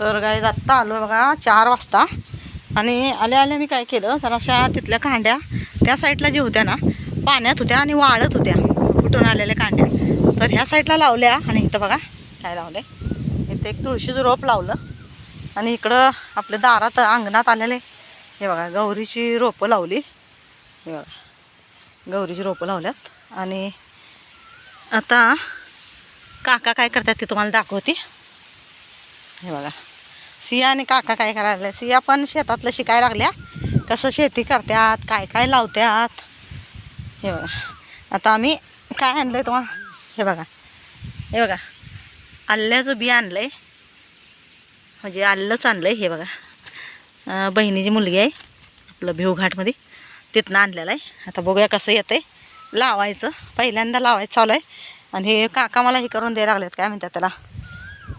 तर गाईज आत्ता आलो बघा चार वाजता. आणि आल्या आल्या मी काय केलं तर अशा तिथल्या कांड्या त्या साईडला जी होत्या ना पाण्यात होत्या आणि वाळत होत्या. कुठून आलेल्या कांड्या? तर ह्या साईडला लावल्या आणि इथं बघा काय लावलं इथं एक तुळशीचं रोप लावलं. आणि इकडं आपल्या दारात अंगणात आलेले. हे बघा गौरीची रोपं लावली. हे बघा गौरीची रोपं लावल्यात. आणि आता काका काय करतात ते तुम्हाला दाखवते. हे बघा. सिया आणि काका काय करायला? सिया पण शेतातलं शिकायला लागल्या. कसं शेती करतात काय काय लावतात हे बघा. आता आम्ही काय आणलं आहे तुम्हाला हे बघा. हे बघा. आल्याचं बी आणलं आहे म्हणजे आल्लंच आणलं आहे हे बघा. बहिणीची मुलगी आहे आपलं भिवघाटमध्ये. तिथनं आणलेलं आहे. आता बघूया कसं येतं आहे लावायचं. पहिल्यांदा लावायचं चालू आहे. आणि हे काका मला हे करून द्यायला लागलेत काय म्हणतात त्याला?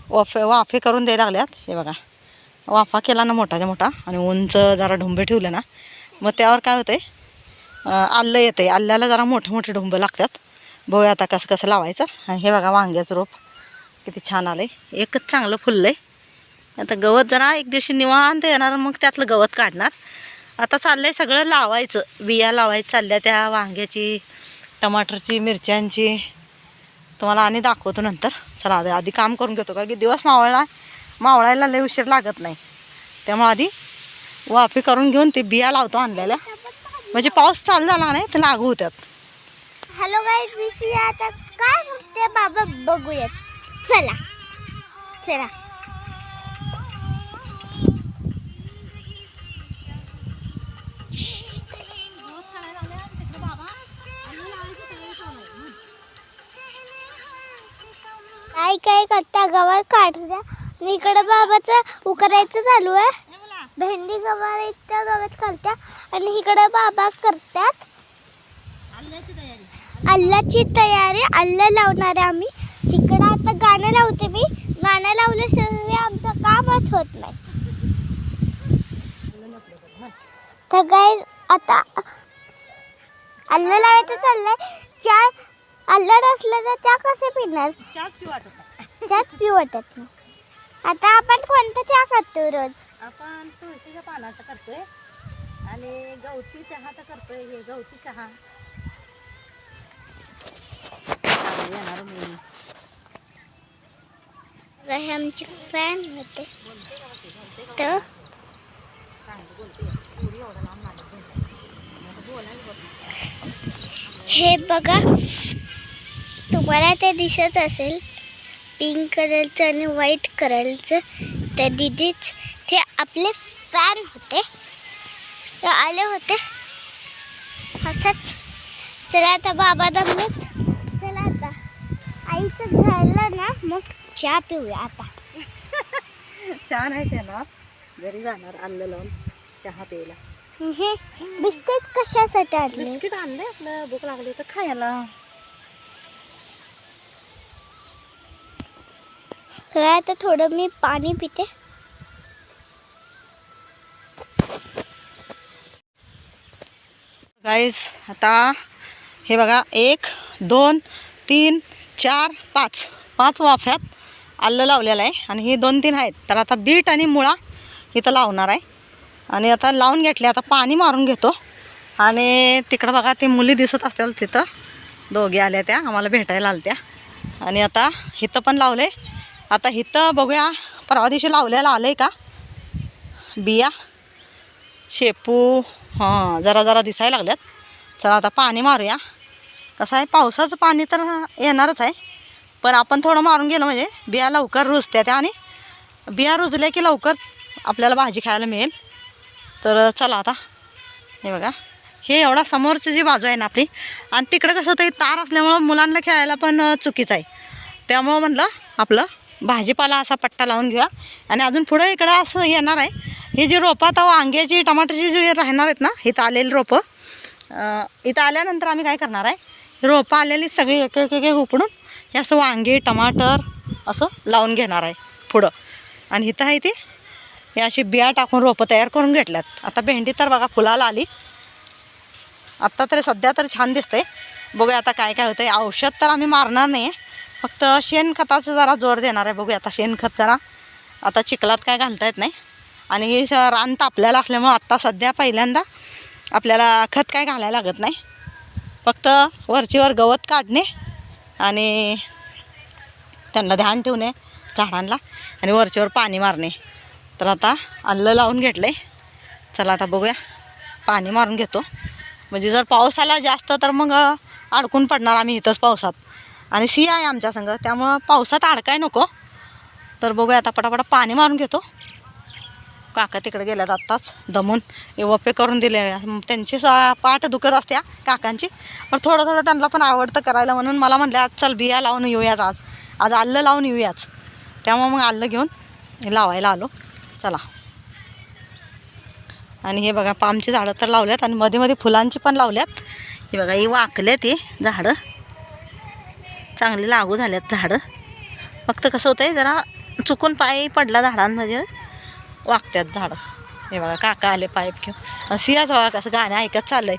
वाफे वाफे करून द्यायला लागल्यात. हे बघा. वाफा केला ना मोठाच्या मोठा आणि उंच जरा ढुंबे ठेवले ना मग त्यावर काय होतं आहे येते येतं आहे आल्याला जरा मोठे मोठे ढुंबं लागतात. बघूया आता कसं कसं लावायचं. आणि हे बघा वांग्याचं रोप. किती छान आलं आहे एकच चांगलं फुललं आहे आता गवत जरा एक दिवशी निवांत येणार मग त्यातलं गवत काढणार. आता चाललं आहे सगळं लावायचं. बिया लावायचं चालल्या त्या वांग्याची टमाटरची मिरच्यांची. तुम्हाला आणि दाखवतो नंतर. चला आधी आधी काम करून घेतो का? की दिवस मावळला मावळायला लय उशीर लागत नाही. त्यामुळे आधी वाफी करून घेऊन ते बिया लावतो आणलेल्या. म्हणजे पाऊस चालू झाला नाही तर लागू होत्यात. हॅलो गाईज मी आता काय? म्हणते बाबा बघूयात. चला. चला. आई काय करता? गवत काढू द्या आणि इकडे बाबाचं उकरायचं चालू आहे. भेंडी गवार इतक्या गवत करत्या आणि इकडे बाबा करतात. अल्लाची तयारी. अल्ला लावणार आहे आम्ही. इकडं आता गाणं लावते मी. गाणं लावल्याशिवाय आमचं कामच होत नाही. तर काय आता अल्ला लावायचं चाललंय. चार अल्ला नसलं तर चहा कसे पिणार? चहाच पिऊ वाटत नाही. आता आपण कोणता चहा करतो रोज? आपण तुळशीच्या पानाचा करतोय. आणि गवती चहाचा करतोय. हे गवती चहा. येणार मी हे आमचे फॅन होते. तर? हे बघा तुम्हाला ते दिसत असेल. पिंक कलरचं आणि व्हाईट कलरचं त्या दिदीच ते आपले फॅन होते. ते आले होते. असंच. चला आता बाबा दमलेत. चला आता. आईचं झालं ना मग चहा पिऊया आता. छान आहे त्याला घरी जाणार आणलं लावून चहा प्यायला. बिस्किट कशासाठी आणले? बिस्किट आणलंय आपलं. भूक लागली तर खायला. चला आता थोडं मी पाणी पिते. गाईज आता हे बघा एक दोन तीन चार पाच. पाच वाफ्यात आलं लावलेलं आहे आणि हे दोन तीन आहेत. तर आता बीट आणि मुळा इथं लावणार आहे. आणि आता लावून घेतले आता पाणी मारून घेतो. आणि तिकडं बघा ते मुली दिसत असतील तिथं. दोघी आल्या त्या आम्हाला भेटायला आल्या त्या आणि आता इथं पण लावले. आता इथं बघूया परवा दिवशी लावलेला आलं आहे का? बिया शेपू हां जरा जरा दिसायला लागल्यात. चला आता पाणी मारूया. कसं आहे पावसाचं पाणी तर येणारच आहे पण आपण थोडं मारून गेलो म्हणजे बिया लवकर रुजत्या त्या आणि बिया रुजल्या की लवकर आपल्याला भाजी खायला मिळेल. तर चला आता. हे बघा हे एवढा समोरची जी बाजू आहे ना आपली आणि तिकडं कसं होतं तार असल्यामुळं मुलांना खेळायला पण चुकीचं आहे. त्यामुळं म्हणलं आपलं भाजीपाला असा पट्टा लावून घेऊया. आणि अजून पुढं इकडं असं येणार आहे. हे जी रोपं आता वांग्याची टमाटरची जी राहणार आहेत ना इथं आलेली रोपं इथं आल्यानंतर आम्ही काय करणार आहे? रोपं आलेली सगळी एक एक एक उपडून हे असं वांगे टमाटर असं लावून घेणार आहे पुढं. आणि इथं आहे ती हे अशी बिया टाकून रोपं तयार करून घेतल्यात. आता भेंडी तर बघा फुलाला आली. आत्ता तरी सध्या तर छान दिसतंय. बघूया आता काय काय होतंय. औषध तर आम्ही मारणार नाही फक्त शेणखताचं जरा जोर देणार आहे. बघूया आता शेणखत जरा. आता चिखलात काय घालता येत नाही. आणि हे रान तापलेलं असल्यामुळं आत्ता सध्या पहिल्यांदा आपल्याला खत काय घालायला लागत नाही. फक्त वरचीवर गवत काढणे आणि त्यांना ध्यान ठेवणे झाडांना आणि वरचीवर पाणी मारणे. तर आता आलं लावून घेतलं आहे चला आता बघूया. पाणी मारून घेतो. म्हणजे जर पाऊस आला जास्त तर मग अडकून पडणार आम्ही इथंच पावसात. आणि सी आहे आमच्या संग त्यामुळं पावसात अडकाय नको. तर बघूया आता पटापटा पाणी मारून घेतो. काका तिकडे गेल्यात आत्ताच दमून. वप्पे करून दिले. त्यांची सा पाठ दुखत असते काकांची. पण थोडं थोडं त्यांना पण आवडतं करायला म्हणून मला म्हणलं आज चल बिया लावून येऊयाच आज. आज आल्लं लावून येऊयाच त्यामुळं मग आल्लं घेऊन लावायला आलो. चला. आणि हे बघा पामची झाडं तर लावल्यात आणि मध्ये मध्ये फुलांची पण लावल्यात. हे बघा ही वाकले ही झाडं. चांगली लागू झाल्यात झाडं फक्त कसं होतं आहे जरा चुकून पाय पडला झाडांमध्ये वागत्यात झाडं हे बघा काका आले पाईप घेऊन सियाच बघा कसं गाणं ऐकत चाललंय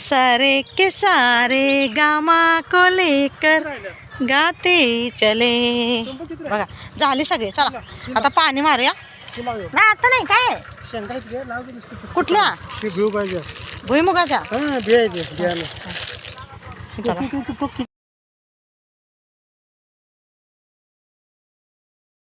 सारे के सारे गामा को लेकर गाते चले बघा झाले सगळे चला आता पाणी मारूया नाही आता नाही काय आहे? कुठल्या भुईमुगाच्या